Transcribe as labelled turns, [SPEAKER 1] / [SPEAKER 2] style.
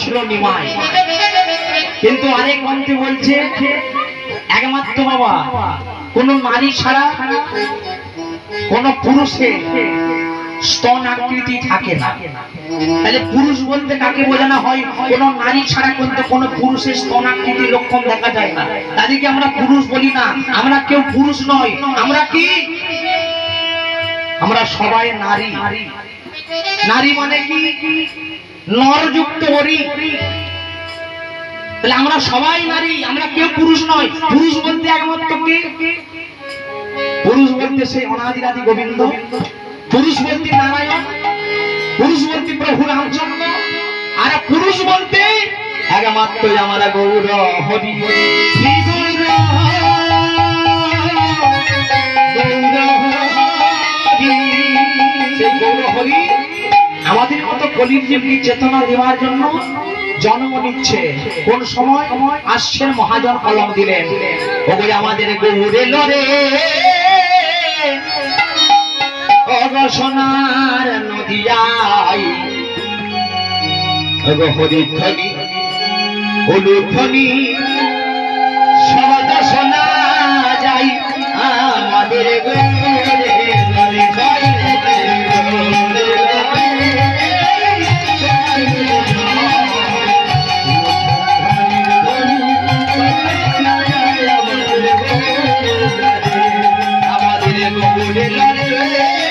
[SPEAKER 1] ছিল নিমাই। কিন্তু আরেক মন্ত্রী বলছে, একমাত্র বাবা, কোন নারী ছাড়া কোন পুরুষের স্তন আকৃতি থাকে না। তাহলে পুরুষ বলতে কাকে বোঝানো হয়? কোন নারী ছাড়া কিন্তু কোন পুরুষের স্তন আকৃতি লক্ষণ দেখা যায় না। তাদেরকে আমরা পুরুষ বলি না, আমরা কেউ পুরুষ নয়। আমরা কি? আমরা সবাই নারী। নারী মানে কি? নরযুক্ত হরি। তাহলে আমরা সবাই নারী, আমরা কেউ পুরুষ নয় পুরুষ বলতে একমাত্র কে? পুরুষ বলতে সেই অনাদিরাদি গোবিন্দ। পুরুষ বলতে নারায়ণ। পুরুষ বলতে প্রভু রামচন্দ্র। আর পুরুষ বলতে একমাত্র আমরা গৌর হরি। আমাদের মতো কলির জীবনী চেতনা দেওয়ার জন্য জন্ম নিচ্ছে। কোন সময়? আসছেন মহাজন কলম দিলেন। ওগুলি আমাদের গৌরে লরে অগসনার নদিয়াই। ওগো হরিধ্বনি, হলুধ্বনি। રે